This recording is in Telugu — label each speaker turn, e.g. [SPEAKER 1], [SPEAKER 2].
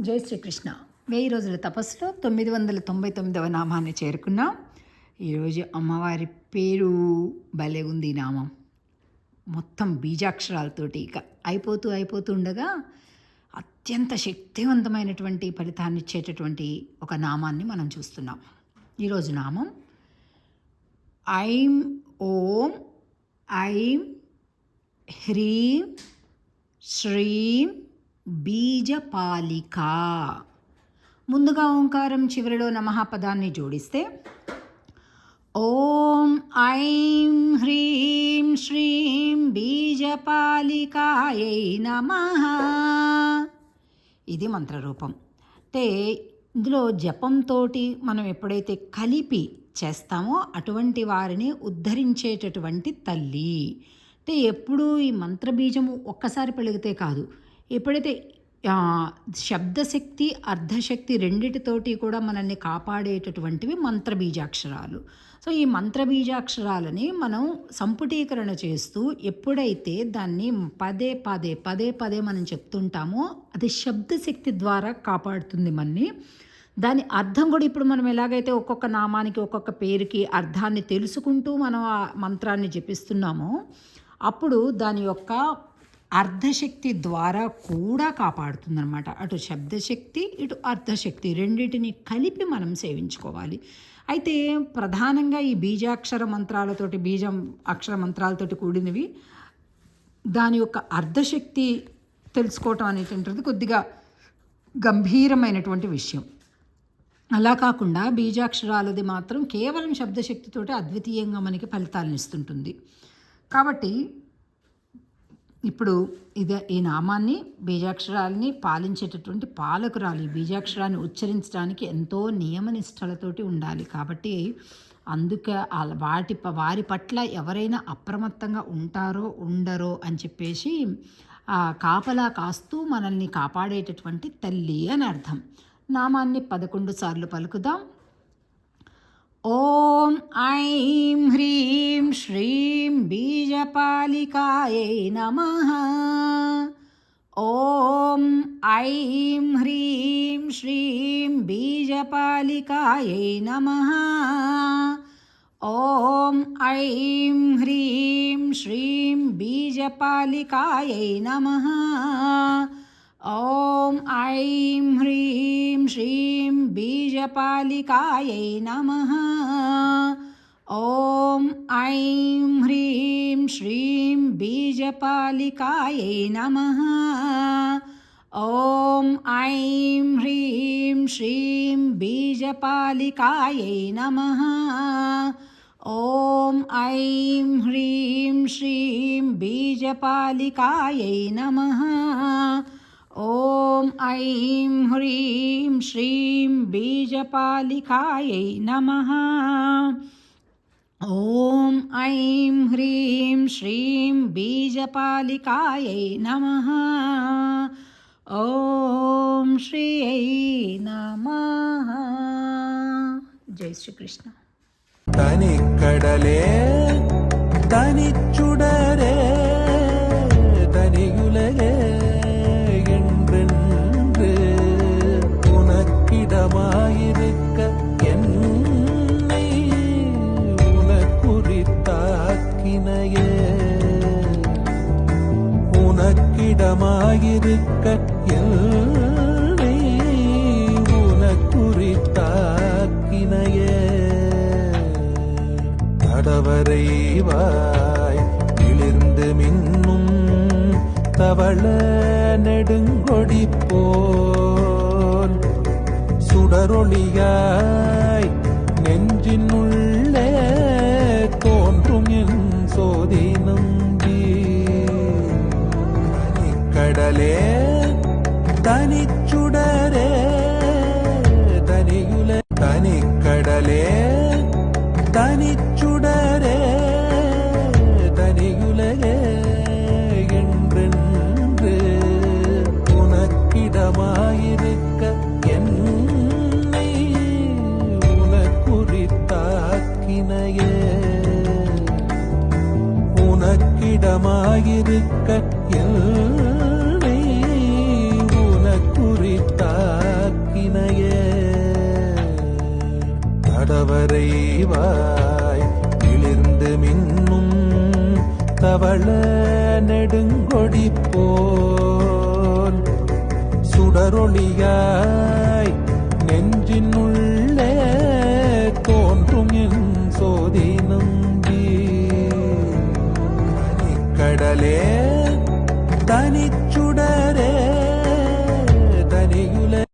[SPEAKER 1] జై శ్రీకృష్ణ. వెయ్యి రోజుల తపస్సులో తొమ్మిది వందల తొంభై తొమ్మిదవ నామాన్ని చేరుకున్నాం. ఈరోజు అమ్మవారి పేరు భలే ఉంది నామం. మొత్తం బీజాక్షరాలతోటి ఇక అయిపోతూ అయిపోతూ ఉండగా అత్యంత శక్తివంతమైనటువంటి ఫలితాన్ని ఇచ్చేటటువంటి ఒక నామాన్ని మనం చూస్తున్నాం. ఈరోజు నామం ఐం ఓం ఐం హ్రీం శ్రీం బీజపాలిక. ముందుగా ఓంకారం చివరిలో నమః పదాన్ని జోడిస్తే ఓం ఐం హ్రీం శ్రీం బీజపాలికాయై నమ. ఇది మంత్రరూపం. అంటే ఇందులో జపంతో మనం ఎప్పుడైతే కలిపి చేస్తామో అటువంటి వారిని ఉద్ధరించేటటువంటి తల్లి. అంటే ఎప్పుడూ ఈ మంత్రబీజము ఒక్కసారి పెలిగితే కాదు ఎప్పుడైతే శబ్దశక్తి అర్ధశక్తి రెండిటితోటి కూడా మనల్ని కాపాడేటటువంటివి మంత్రబీజాక్షరాలు. సో ఈ మంత్రబీజాక్షరాలని మనం సంపుటీకరణ చేస్తూ ఎప్పుడైతే దాన్ని పదే పదే పదే పదే మనం చెప్తుంటామో అది శబ్దశక్తి ద్వారా కాపాడుతుంది మనని. దాని అర్థం కూడా ఇప్పుడు మనం ఎలాగైతే ఒక్కొక్క నామానికి ఒక్కొక్క పేరుకి అర్థాన్ని తెలుసుకుంటూ మనం ఆ మంత్రాన్ని జపిస్తున్నామో అప్పుడు దాని యొక్క అర్ధశక్తి ద్వారా కూడా కాపాడుతుందనమాట అటు శబ్దశక్తి ఇటు అర్ధశక్తి రెండింటిని కలిపి మనం సేవించుకోవాలి. అయితే ప్రధానంగా ఈ బీజాక్షర మంత్రాలతోటి బీజం అక్షర మంత్రాలతోటి కూడినవి దాని యొక్క అర్ధశక్తి తెలుసుకోవటం అనేటువంటిది కొద్దిగా గంభీరమైనటువంటి విషయం. అలా కాకుండా బీజాక్షరాలది మాత్రం కేవలం శబ్దశక్తితోటి అద్వితీయంగా మనకి ఫలితాలను ఇస్తుంటుంది. కాబట్టి ఇప్పుడు ఇది ఈ నామాన్ని బీజాక్షరాల్ని పాలించేటటువంటి పాలకురాలు ఈ బీజాక్షరాన్ని ఉచ్చరించడానికి ఎంతో నియమనిష్టలతోటి ఉండాలి. కాబట్టి అందుకే వాటి ప- వారి పట్ల ఎవరైనా అప్రమత్తంగా ఉంటారో ఉండరో అని చెప్పేసి ఆ కాపలా కాస్తూ మనల్ని కాపాడేటటువంటి తల్లి అని అర్థం. నామాన్ని పదకొండు సార్లు పలుకుదాం. ॐ ऐं ह्रीं श्रीं बीजपालिकायै नमः। ॐ ऐं ह्रीं श्रीं बीजपालिकायै नमः। ॐ ऐं ह्रीं श्रीं बीजपालिकायै नमः। ॐ ऐं ह्रीं श्रीं बीजपालिकायै नमः। ॐ ऐं ह्रीं श्रीं बीजपालिकायै नमः। ॐ ऐं ह्रीं श्रीं बीजपालिकायै नमः। ॐ ऐं ह्रीं श्रीं बीजपालिकायै नमः। ॐ ऐं ह्रीं श्रीं बीजपालिकायै नमः। ॐ ऐं ह्रीं श्रीं बीजपालिकायै नमः। ॐ श्रियै नमः।
[SPEAKER 2] जय श्रीकृष्ण। तनिकडले तनि உனக்கிடமாயிருக்க என்னை உனக்குறித்தாக்கினையே. உனக்கிடமாயிருக்க என்னை உனக்குறித்தாக்கினையே. தடவரைவாய் இளிர்ந்து மின்னும் தவள நெடுங்கொடி போ தொடரொளியாய் நெஞ்சின் உள்ளே தோன்றும் என் சோதி நம்பி. கடலே தனிச்ச ஆக்கினையே உனக்கிடமாயிருக்க என்னை உனக்குறித்தாக்கினையே. தடவரை வாய் இழிந்து மின்னும் தவள நெடுங்கொடி போல் சுடரொளியாய் கடலே